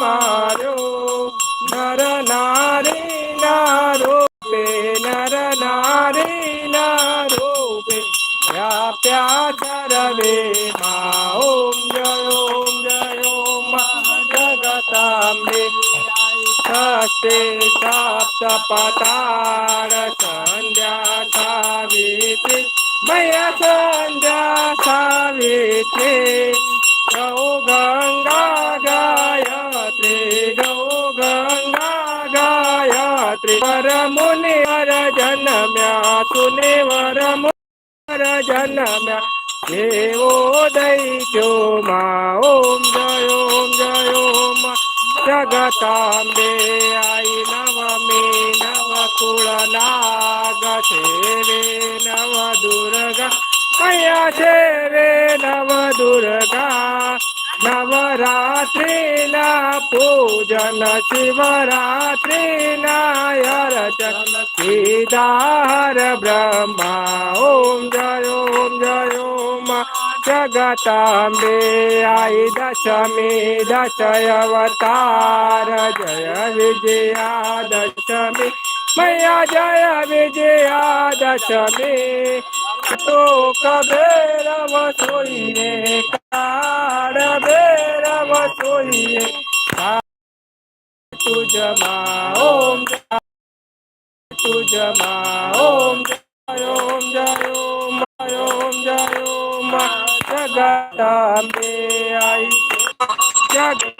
મારો નર નારી ના રૂપે નર નારી ના રૂપે વ્યાપ્યા સર્વે મા ઓમ જય ઓમ જય ઓમ જગતાંબે હસ્તે સપ્ત પતાળ સંધ્યા સાવિત્રી મયા સંધ્યા સાવિત્રી ગૌ ગંગા ગાયત્રી ગૌ ગંગા ગાયત્રી વર મુનિ વર જન્મ્યા સુને વર મુનિ વર જન્મ્યા દેવો દૈત્યો મા ઓમ જય ઓમ જય ઓમ જગતાંબે આઈ નવમી નવ કુળ નાગ સેવે નવ દુર્ગા मैया तेरे नव दुर्गा नवरात्रिना पूजन शिवरात्रिना यरचन सीदार ब्रह्मा, ओम जय ओम जय, ओम जगताम्बे आई दशमी दशय अवतार जय विजया दशमी। मैया जय विजया दशमी। તો કબેરવ રે કાળ બેરવ રે તુજમા ઓમ તુજમા ઓમ જય ઓમ જય ઓમ ઓમ જય ઓમ જગતાંબે આઈ જગ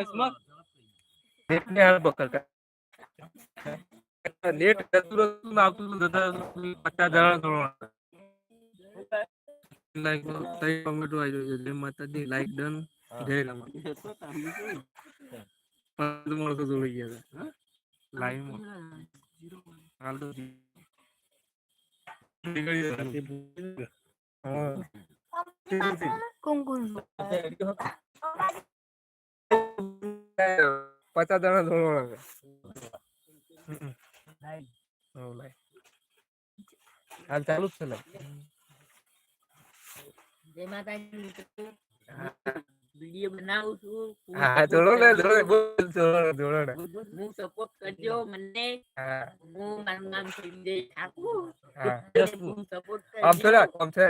बस मग भेटले हर बकर का। लेट गतुरतून आपलं दादा पत्ता जरा जोडून लाईक ताई कमेंट वाजू दे मत दे लाईक डन दे ना मग पण तुम्हाला कसं जोडून घ्यायचं लाईव्ह मग आलो कोण कोण પચાસ જણા ધોરણ હાલ ચાલુ જ છે ને? જય માતાજી વીડિયો બનાવું છું. હા જોડો ને જોડો બોલ જોડો ને હું સપોર્ટ કરજો મને. હું. મારું નામ છે વિજય ઠાકુર. હા સપોર્ટ આમ કરજો. આમ આમ છે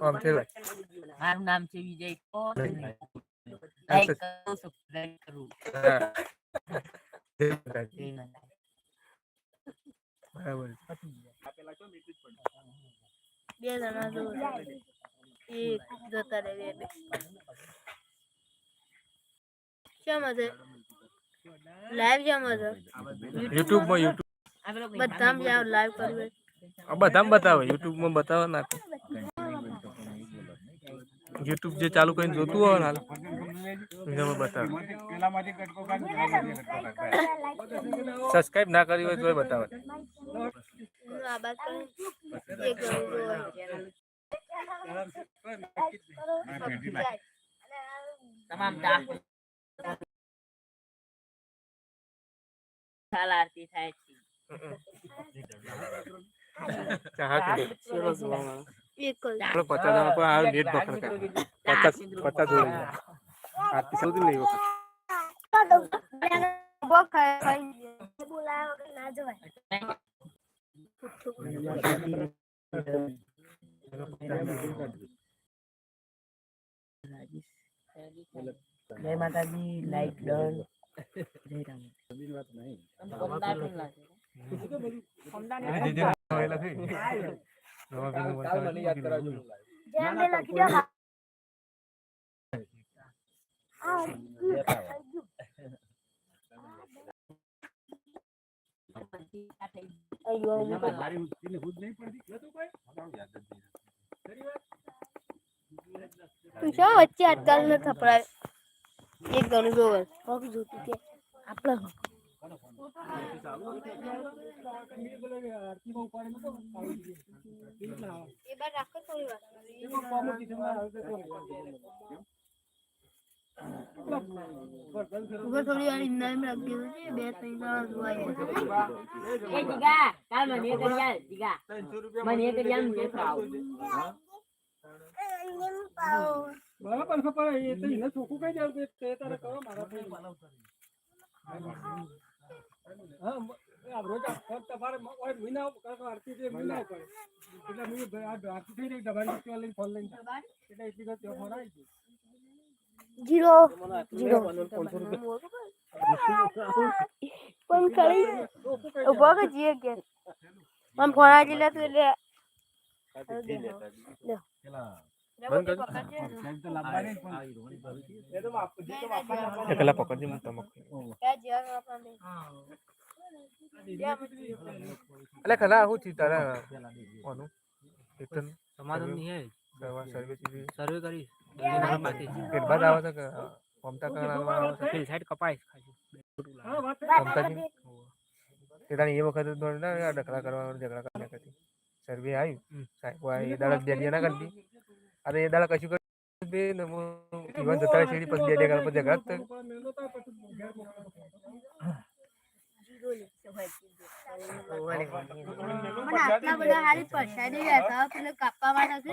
આમ છે મારું નામ છે વિજય કોર. હા લાઈક કરો સબસ્ક્રાઇબ કરો જય માતાજી. જય માતાજી બરાબર બે જણા જો એક જતા રહે બે બે શેમાં છે લાઈવ શેમાં છે યુટ્યુબ માં યુટ્યુબ આ પેલો બધામાં જાવ લાઈવ કરવું હોય. આ બધામાં બતાવે યુટ્યુબ માં બતાવે ના યુટ્યુબ જે ચાલુ કરીને જોતું હોય ને હાલ એનામાં બતાવે સબસ્ક્રાઇબ ના કરી હોય તો બતાવે હું આ બાત કરું જે કરવું હોય તમામ ડાક કાલ આરતી થાય છે એક જ પચાસ જણા પર આ નેટ પકડ પચાસ પચાસ જોડે આરતી સૌથી નહીં વખત. બહુ ખાય ખાઈ બોલાયા વગર ના જવાય જય માતાજી લાઈટ ડન જય રામ લખી દો તું શા વચ્ચે અટકાલ ન થપડાય એક ગણું જોવે હોક જોતું કે આપણે એ બાર રાખો થોડી વાર. થોડી વાર બે ત્રણ જણા જોવાય એ જીગા કાલ મને એ કરી જીગા મને એ કરી આલ ખાવ બરાબર ખબર એ તો એને ચોખ્ખું કઈ જાવ તે તારે કરો મારા ભાઈ. હા રોજ તમારે મહિના આરતી જે મહિના પડે એટલે આ આરતી થઈ રહી દબાઈ ફોન લઈને. એટલે એટલી ગત ફોન આવી ગયો જીરો જીરો પણ કરી ઉભો કે જીએ કે મમ ફોન આવી લે તું એટલે પેલા પકડજે મને તમક એટલે ખરા હું થી તારા ઓનું રિટર્ન સમાધાન ની હે સર્વા સર્વે ચીજ સર્વે કરી ફેરબાદ આવે છે કે મમતા કરવાના આવે છે? પેલી સાઈડ કપાય ખાલી. તે તાણી એ વખત તો ના ડખલા કરવાનો ઝઘડા કર્યા કરતી. સર્વે આવ્યું સાહેબ આ દાડા બે ના કરતી. અરે એ દાડા કશું કર્યું બે ને જીવન જતા છેડી પછી બે કરવા ઝઘડા જ આટલા બધા હારી પછાડી હતા પેલે કાપવા માટે છે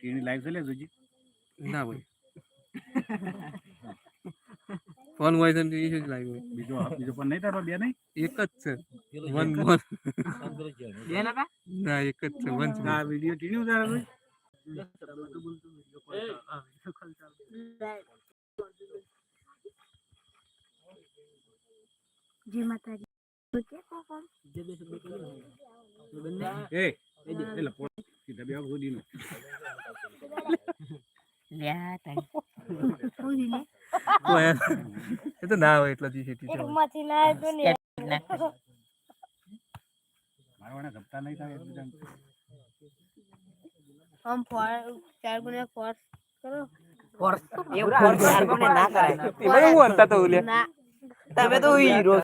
ટીવી લાઈવ ચાલે જોજી ના ભાઈ ફોન હોય તો એ જ લાગ્યો બીજો બીજો પણ નહીં તારો બે નહીં એક જ છે વન વન બે નકા ના એક જ છે વન છે આ વિડિયો ટીવી ઉતારે છે જી માતાજી એ એ જે પેલા biar aku dino lihat કોઈ એ તો ના હોય એટલા દિવસે એક માંથી ના આવ્યો ને મારવાના ધપતા નહીં થાય એટલે. આમ ફોર ચાર ગુણ્યા ફોર કરો એવું ફોર્સ ચાર કોને ના કરાય એમાં હું અંતા તો ઓલ્યા તમે તો હીરો